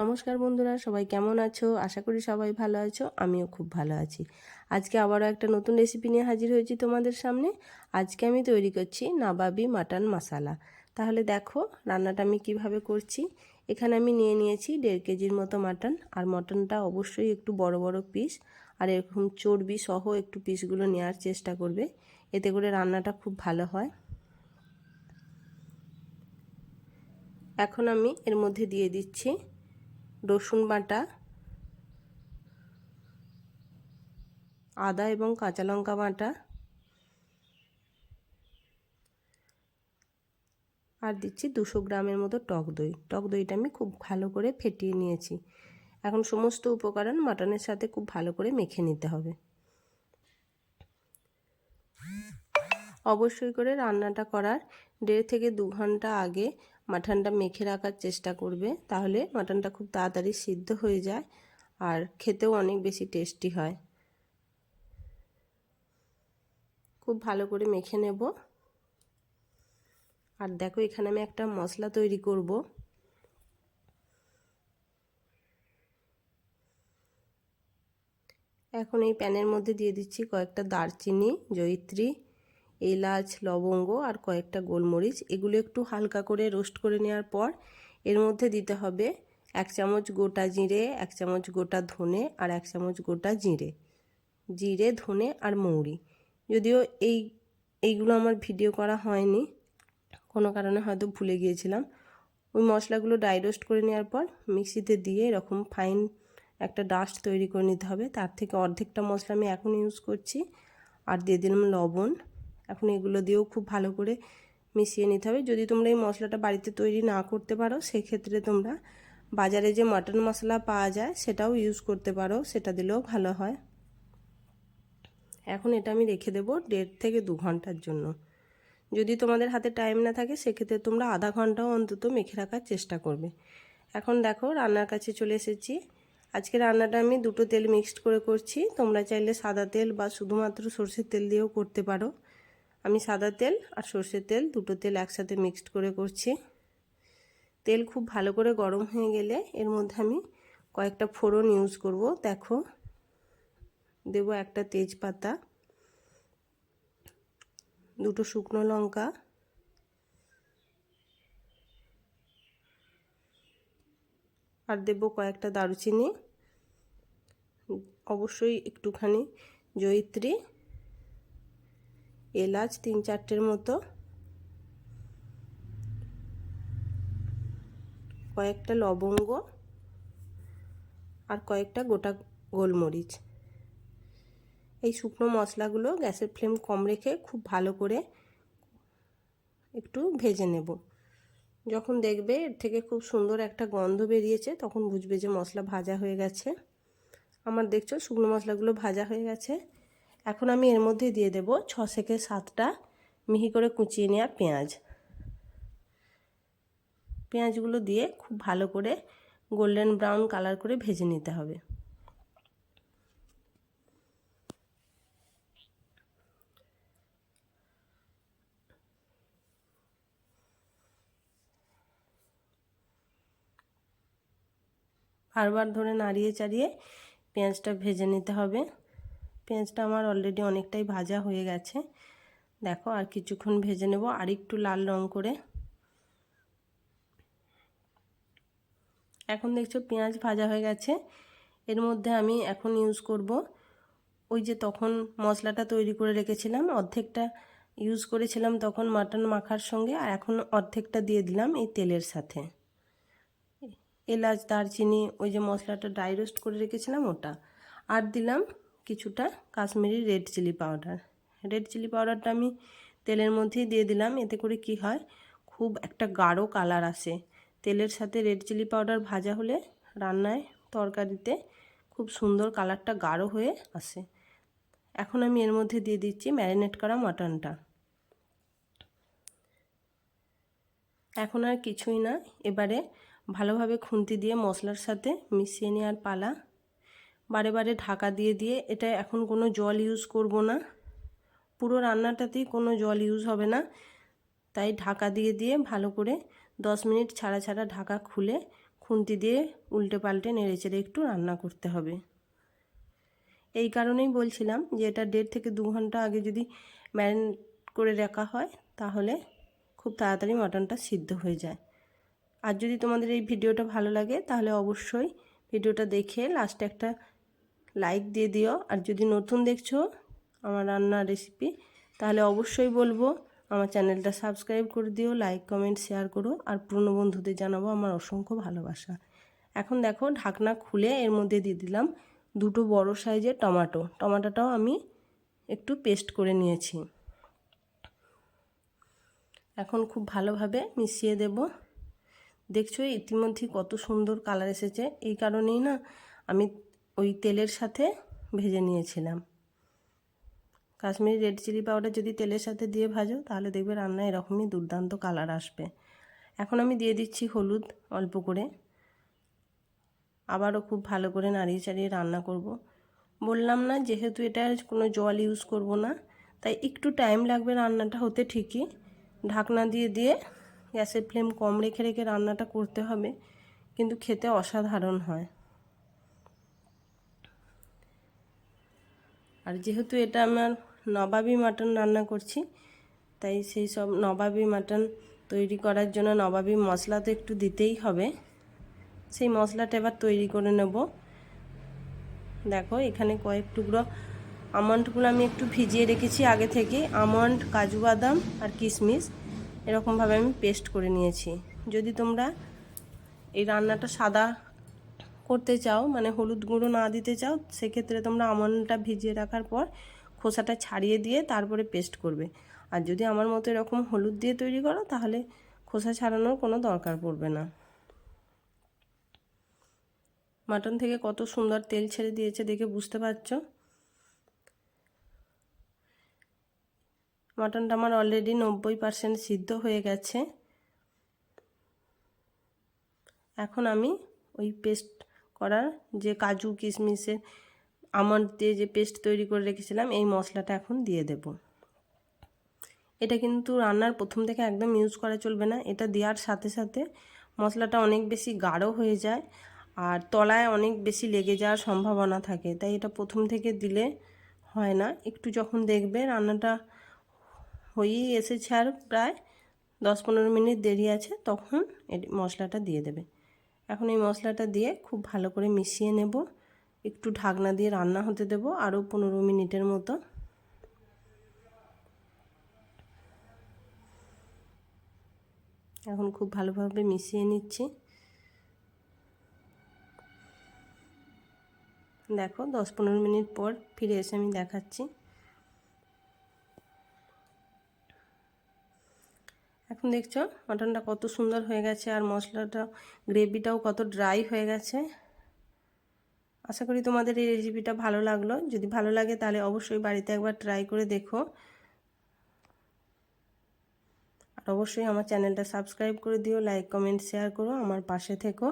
নমস্কার বন্ধুরা, সবাই কেমন আছো? আশা করি সবাই ভালো আছো, আমিও খুব ভালো আছি। আজকে আবারও একটা নতুন রেসিপি নিয়ে হাজির হয়েছি তোমাদের সামনে। আজকে আমি তৈরি করছি নাবাবি মাটন মশালা। তাহলে দেখো রান্নাটা আমি কীভাবে করছি। এখানে আমি নিয়ে নিয়েছি দেড় কেজির মতো মাটন, আর মটনটা অবশ্যই একটু বড় বড় পিস আর এরকম চর্বি সহ একটু পিসগুলো নেওয়ার চেষ্টা করবে। এতে করে রান্নাটা খুব ভালো হয়। এখন আমি এর মধ্যে দিয়ে দিচ্ছি রসুন বাটা, আদা এবং কাঁচা লঙ্কা বাটা, আর দিচ্ছি দুশো গ্রামের মতো টক দই। টক দইটা আমি খুব ভালো করে ফেটিয়ে নিয়েছি। এখন সমস্ত উপকরণ মাটনের সাথে খুব ভালো করে মেখে নিতে হবে। অবশ্যই করে রান্নাটা করার দেড় থেকে দু ঘণ্টা আগে মাটনটা মেখে রাখার চেষ্টা করবে, তাহলে মাটনটা খুব তাড়াতাড়ি সিদ্ধ হয়ে যায় আর খেতেও অনেক বেশি টেস্টি হয়। খুব ভালো করে মেখে নেব। আর দেখো, এখানে আমি একটা মশলা তৈরি করব। এখন এই প্যানের মধ্যে দিয়ে দিচ্ছি কয়েকটা দারচিনি, জয়িত্রী এলাচ, লবঙ্গ আর কয়েকটা গোলমরিচ। এগুলো একটু হালকা করে রোস্ট করে নেওয়ার পর এর মধ্যে দিতে হবে এক চামচ গোটা জিরে, এক চামচ গোটা ধনে আর এক চামচ গোটা জিরে। জিরে, ধনে আর মৌরি। যদিও এই, এইগুলো আমার ভিডিও করা হয়নি, কোনো কারণে হয়তো ভুলে গিয়েছিলাম। ওই মশলাগুলো ড্রাই রোস্ট করে নেওয়ার পর মিক্সিতে দিয়ে এরকম ফাইন একটা ডাস্ট তৈরি করে নিতে হবে। তার থেকে অর্ধেকটা মশলা আমি এখন ইউজ করছি। আর দিয়ে দিলাম লবণ। এখন এগুলো দিয়েও খুব ভালো করে মিশিয়ে নিতে হবে। যদি তোমরা এই মশলাটা বাড়িতে তৈরি না করতে পারো, সেক্ষেত্রে তোমরা বাজারে যে মাটন মশলা পাওয়া যায়, সেটাও ইউজ করতে পারো, সেটা দিলেও ভালো হয়। এখন এটা আমি রেখে দেবো দেড় থেকে দু ঘণ্টার জন্য। যদি তোমাদের হাতে টাইম না থাকে, সেক্ষেত্রে তোমরা আধা ঘন্টাও অন্তত মেখে রাখার চেষ্টা করবে। এখন দেখো রান্নার কাছে চলে এসেছি। আজকে রান্নাটা আমি দুটো তেল মিক্সড করে করছি। তোমরা চাইলে সাদা তেল বা শুধুমাত্র সর্ষের তেল দিয়েও করতে পারো। আমি সাদা তেল আর সর্ষের তেল দুটো তেল একসাথে মিক্সড করে করছি। তেল খুব ভালো করে গরম হয়ে গেলে এর মধ্যে আমি কয়েকটা ফোড়ন ইউজ করব। দেখো, দেব একটা তেজপাতা, দুটো শুকনো লঙ্কা, আর দেব কয়েকটা দারুচিনি, অবশ্যই একটুখানি জয়িত্রী। এলাচ তিন চারটের মতো। কয়েকটা লবঙ্গ আর কয়েকটা গোটা গোলমরিচ। এই শুকনো মশলাগুলো গ্যাসের ফ্লেম কম রেখে খুব ভালো করে একটু ভেজে নেব। যখন দেখবে এর থেকে খুব সুন্দর একটা গন্ধ বেরিয়েছে, তখন বুঝবে যে মশলা ভাজা হয়ে গেছে। আমার দেখছ শুকনো মশলাগুলো ভাজা হয়ে গেছে। এখন আমি এর মধ্যে দিয়ে দেব ছ থেকে সাতটা মিহি করে কুচিয়ে নেওয়া পেঁয়াজ। পেঁয়াজগুলো দিয়ে খুব ভালো করে গোল্ডেন ব্রাউন কালার করে ভেজে নিতে হবে। বারবার ধরে নাড়িয়ে চাড়িয়ে পেঁয়াজটা ভেজে নিতে হবে। পেঁয়াজটা আমার অলরেডি অনেকটাই ভাজা হয়ে গেছে। দেখো, আর কিছুক্ষণ ভেজে নেব, আর একটু লাল রং করে। এখন দেখছ পেঁয়াজ ভাজা হয়ে গেছে। এর মধ্যে আমি এখন ইউজ করব ওই যে তখন মশলাটা তৈরি করে রেখেছিলাম, অর্ধেকটা ইউজ করেছিলাম তখন মাটন মাখার সঙ্গে, আর এখন অর্ধেকটা দিয়ে দিলাম এই তেলের সাথে। এলাচ, দারচিনি, ওই যে মশলাটা ড্রাই রোস্ট করে রেখেছিলাম ওটা, আর দিলাম কিছুটা Kashmiri red chilli powder. Red chilli পাউডারটা আমি তেলের মধ্যেই দিয়ে দিলাম, এতে করে কি হয়, খুব একটা গাঢ় কালার আসে। তেলের সাথে রেড চিলি পাউডার ভাজা হলে রান্নায় তরকারিতে খুব সুন্দর কালারটা গাঢ় হয়ে আসে। এখন আমি এর মধ্যে দিয়ে দিচ্ছি ম্যারিনেট করা মাটনটা। এখন আর কিছুই না, এবারে ভালোভাবে খুন্তি দিয়ে মশলার সাথে মিশিয়ে নেওয়ার পালা বারে বারে ঢাকা দিয়ে দিয়ে এটা এখন কোনো জল ইউজ করব না। পুরো রান্নাটাতেই কোনো জল ইউজ হবে না। তাই ঢাকা দিয়ে দিয়ে ভালো করে দশ মিনিট ছাড়া ছাড়া ঢাকা খুলে খুন্তি দিয়ে উল্টে পাল্টে নেড়ে চেড়ে একটু রান্না করতে হবে। এই কারণেই বলছিলাম যে এটা দেড় থেকে দু ঘণ্টা আগে যদি ম্যারিনেট করে রাখা হয় তাহলে খুব তাড়াতাড়ি মাটনটা সিদ্ধ হয়ে যায়। আর যদি তোমাদের এই ভিডিওটা ভালো লাগে তাহলে অবশ্যই ভিডিওটা দেখে লাস্টে একটা লাইক দিয়ে দিও। আর যদি নতুন দেখছ আমার রান্নার রেসিপি তাহলে অবশ্যই বলব আমার চ্যানেলটা সাবস্ক্রাইব করে দিও লাইক কমেন্ট শেয়ার করো। আর পুরনো বন্ধুদের জানাব আমার অসংখ্য ভালোবাসা। এখন দেখো ঢাকনা খুলে এর মধ্যে দিয়ে দিলাম দুটো বড় সাইজের টমাটো। টমাটোটাও আমি একটু পেস্ট করে নিয়েছি। এখন খুব ভালোভাবে মিশিয়ে দেব। দেখছ ইতিমধ্যে কত সুন্দর কালার এসেছে। এই কারণেই না আমি ওই তেলের সাথে ভেজে নিয়েছিলাম। কাশ্মীরি রেড চিলি পাউডার যদি তেলের সাথে দিয়ে ভাজো, তাহলে দেখবে রান্না এরকমই দুর্দান্ত কালার আসবে। এখন আমি দিয়ে দিচ্ছি হলুদ অল্প করে। আবারও খুব ভালো করে নাড়িয়ে চাড়িয়ে রান্না করব। বললাম না, যেহেতু এটা কোনো জল ইউজ করব না, তাই একটু টাইম লাগবে রান্নাটা হতে ঠিকই। ঢাকনা দিয়ে দিয়ে গ্যাসের ফ্লেম কম রেখে রেখে রান্নাটা করতে হবে, কিন্তু খেতে অসাধারণ হয়। আর যেহেতু এটা আমার নবাবি মাটন রান্না করছি, তাই সেই সব নবাবি মাটন তৈরি করার জন্য নবাবি মশলা তো একটু দিতেই হবে। সেই মশলাটা এবার তৈরি করে নেব। দেখো, এখানে কয়েক টুকরো আমন্ডগুলো আমি একটু ভিজিয়ে রেখেছি আগে থেকে। আমন্ড, কাজু বাদাম আর কিশমিশ এরকমভাবে আমি পেস্ট করে নিয়েছি। যদি তোমরা এই রান্নাটা সাদা করতে চাও মানে হলুদ গুঁড়ো না দিতে চাও, সেক্ষেত্রে তোমরা আমন্ডটা ভিজিয়ে রাখার পর খোসাটা ছাড়িয়ে দিয়ে তারপরে পেস্ট করবে। আর যদি আমার মতো এরকম হলুদ দিয়ে তৈরি করো, তাহলে খোসা ছাড়ানোর কোনো দরকার পড়বে না। মাটন থেকে কত সুন্দর তেল ছেড়ে দিয়েছে দেখে বুঝতে পারছ? মাটনটা আমার অলরেডি নব্বই পারসেন্ট সিদ্ধ হয়ে গেছে। এখন আমি ওই পেস্ট করার যে কাজু, কিশমিশের আমন্ড দিয়ে যে পেস্ট তৈরি করে রেখেছিলাম, এই মশলাটা এখন দিয়ে দেব। এটা কিন্তু রান্নার প্রথম থেকে একদম ইউজ করা চলবে না। এটা দেওয়ার সাথে সাথে মশলাটা অনেক বেশি গাঢ় হয়ে যায় আর তলায় অনেক বেশি লেগে যাওয়ার সম্ভাবনা থাকে। তাই এটা প্রথম থেকে দিলে হয় না। একটু যখন দেখবে রান্নাটা হয়েই এসেছে আর প্রায় দশ পনেরো মিনিট দেরি আছে, তখন মশলাটা দিয়ে দেবে। এখন এই মশলাটা দিয়ে খুব ভালো করে মিশিয়ে নেব। একটু ঢাকনা দিয়ে রান্না হতে দেব, আরও পনেরো মিনিটের মতো। এখন খুব ভালোভাবে মিশিয়ে নিচ্ছি। দেখো, দশ পনেরো মিনিট পর ফিরে এসে আমি দেখাচ্ছি। এখন দেখছ মাটনটা কত সুন্দর হয়ে গেছে আর মশলাটা গ্রেভিটাও কত ড্রাই হয়ে গেছে। আশা করি তোমাদের এই রেসিপিটা ভালো লাগল। যদি ভালো লাগে তাহলে অবশ্যই বাড়িতে একবার ট্রাই করে দেখো। আর অবশ্যই আমার চ্যানেলটা সাবস্ক্রাইব করে দিও লাইক কমেন্ট শেয়ার করো, আমার পাশে থেকো।